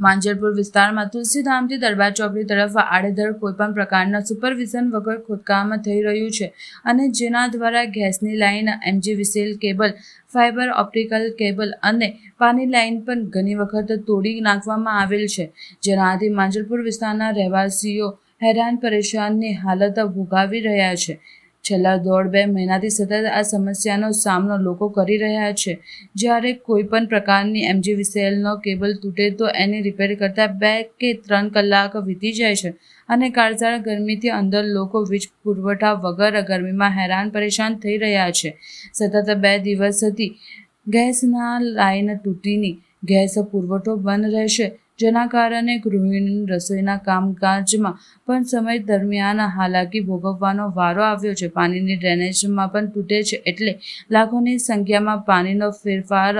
માંજરપુર વિસ્તારમાં તુલસીધામથી દરબાર ચોકડી તરફ આડેધડ કોઈપણ પ્રકારના સુપરવિઝન વગર ખોદકામ થઈ રહ્યું છે અને જેના દ્વારા ગેસની લાઇન વિસેલ કેબલ, ફાઇબર ઓપ્ટિકલ કેબલ અને પાણી લાઇન પણ ઘણી વખત તોડી નાખવામાં આવેલ છે. જેનાથી માંજરપુર વિસ્તારના રહેવાસીઓ હેરાન પરેશાનની હાલત ભોગાવી રહ્યા છે. છેલ્લા દોઢ બે મહિનાથી સતત આ સમસ્યાનો સામનો લોકો કરી રહ્યા છે. જ્યારે કોઈ પણ પ્રકારની એમજીવીસીએલનો કેબલ તૂટે તો એને રિપેર કરતાં બે કે ત્રણ કલાક વીતી જાય છે અને કાળઝાળ ગરમીથી અંદર લોકો વીજ પુરવઠા વગર ગરમીમાં હેરાન પરેશાન થઈ રહ્યા છે. સતત બે દિવસથી ગેસના લાઇન તૂટીની ગેસ પુરવઠો બંધ રહેશે. જેના કારણે ગૃહિણી રસોઈના કામકાજમાં પણ સમય દરમિયાન હાલાકી ભોગવવાનો વારો આવ્યો છે. પાણીની ડ્રેનેજમાં પણ તૂટે છે એટલે લાખોની સંખ્યામાં પાણીનો ફેરફાર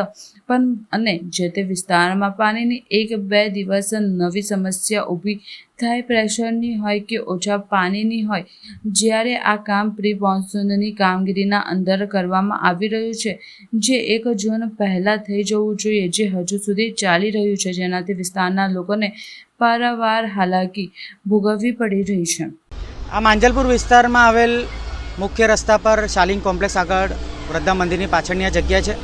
પણ અને જે તે વિસ્તારમાં પાણીની એક બે દિવસ નવી સમસ્યા ઊભી થાય પ્રેશરની હોય કે ઓછા પાણીની હોય, જ્યારે આ કામ પ્રી મોન્સૂનની કામગીરીના અંદર કરવામાં આવી રહ્યું છે, જે એક જૂન પહેલાં થઈ જવું જોઈએ, જે હજુ સુધી ચાલી રહ્યું છે, જેનાથી વિસ્તારના લોકોને પારાવાર હાલાકી ભોગવવી પડી રહી છે. આ માંજલપુર વિસ્તારમાં આવેલ મુખ્ય રસ્તા પર શાલિંગ કોમ્પ્લેક્સ આગળ વૃદ્ધા મંદિરની પાછળની આ જગ્યા છે.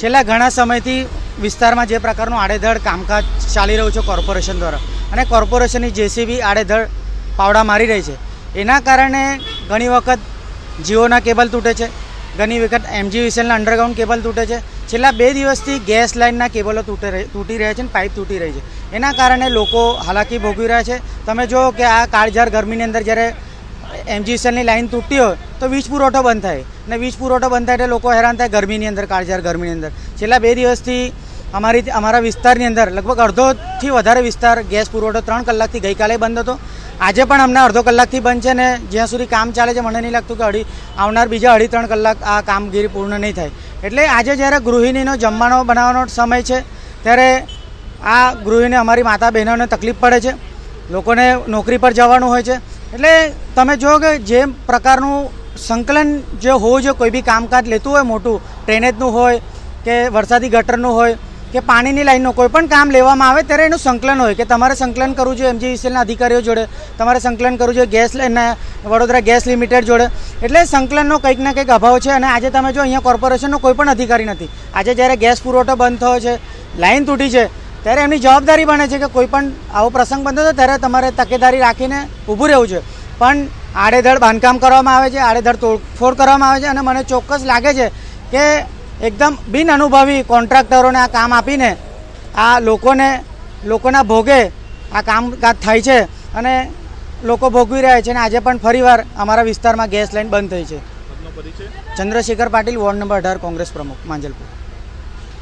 છેલ્લા ઘણા સમયથી વિસ્તારમાં જે પ્રકારનું આડેધડ કામકાજ ચાલી રહ્યું છે કોર્પોરેશન દ્વારા અને કોર્પોરેશનની જેસીબી આડેધડ પાવડા મારી રહી છે. એના કારણે ઘણી વખત જીઓના કેબલ તૂટે છે. ઘણી વખત એમજીવીસીએલના અંડરગ્રાઉન્ડ કેબલ તૂટે છે. છેલ્લા બે દિવસથી ગેસ લાઇનના કેબલો તૂટે તૂટી રહ્યા છે અને પાઇપ તૂટી રહી છે. એના કારણે લોકો હાલાકી ભોગવી રહ્યા છે. તમે જુઓ કે આ કાળઝાર ગરમીની અંદર જ્યારે એમજીવીસીએલની લાઇન તૂટી હોય તો વીજ પુરવઠો બંધ થાય. અને વીજ પુરવઠો બંધ થાય એટલે લોકો હેરાન થાય ગરમીની અંદર કાળઝાર ગરમીની અંદર. છેલ્લા બે દિવસથી અમારી અમારા વિસ્તારની અંદર લગભગ અડધોથી વધારે વિસ્તાર ગેસ પુરવઠો ત્રણ કલાકથી ગઈકાલે બંધ હતો. આજે પણ અમને અડધો કલાકથી બંધ છે ને જ્યાં સુધી કામ ચાલે છે મને નહીં લાગતું કે અઢી આવનાર બીજા અઢી ત્રણ કલાક આ કામગીરી પૂર્ણ નહીં થાય. એટલે આજે જ્યારે ગૃહિણીનો જમવાનો બનાવવાનો સમય છે, ત્યારે આ ગૃહિણી અમારી માતા બહેનોને તકલીફ પડે છે. લોકોને નોકરી પર જવાનું હોય છે. એટલે તમે જુઓ કે જે પ્રકારનું સંકલન જે હોવું જોઈએ, કોઈ બી કામકાજ લેતું હોય મોટું, ડ્રેનેજનું હોય કે વરસાદી ગટરનું હોય કે પાણીની લાઈનનું કોઈ પણ કામ લેવામાં આવે ત્યારે એનું સંકલન હોય કે તમારે સંકલન કરવું જોઈએ એમજીવીસીએલના અધિકારીઓ જોડે, તમારે સંકલન કરવું જોઈએ ગેસ લાઈનના વડોદરા ગેસ લિમિટેડ જોડે. એટલે સંકલનનો કંઈક ના કંઈક અભાવ છે અને આજે તમે જો અહીંયા કોર્પોરેશનનો કોઈ પણ અધિકારી નથી. આજે જ્યારે ગેસ પુરવઠો બંધ થયો છે, લાઈન તૂટી છે, ત્યારે એમની જવાબદારી બને છે કે કોઈ પણ આવો પ્રસંગ બનતો હતો ત્યારે તમારે તકેદારી રાખીને ઊભું રહેવું છે પણ આડેધડ બાંધકામ કરવામાં આવે છે, આડેધડ તોડફોડ કરવામાં આવે છે અને મને ચોક્કસ લાગે છે કે એકદમ બિન અનુભવી કોન્ટ્રાક્ટરોને આ કામ આપીને આ લોકોને લોકોના ભોગે આ કામકાજ થાય છે અને લોકો ભોગવી રહ્યા છે અને આજે પણ ફરીવાર અમારા વિસ્તારમાં ગેસ લાઈન બંધ થઈ છે. ચંદ્રશેખર પાટીલ વોર્ડ નંબર અઢાર કોંગ્રેસ પ્રમુખ માંજલપુર.